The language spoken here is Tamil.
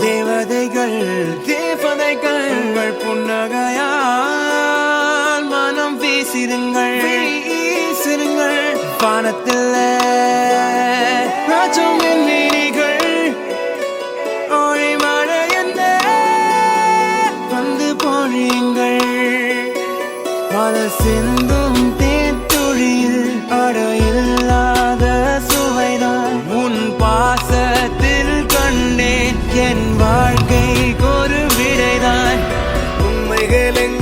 தேவதைகள் தேவதைகள் புன்னகையால் மனம் வீசிருங்கள் வீசிருங்கள் பானத்தில் ராஜம் நீரிகள் ஒளி மழையந்த வந்து பொழியுங்கள். பல சிந்து que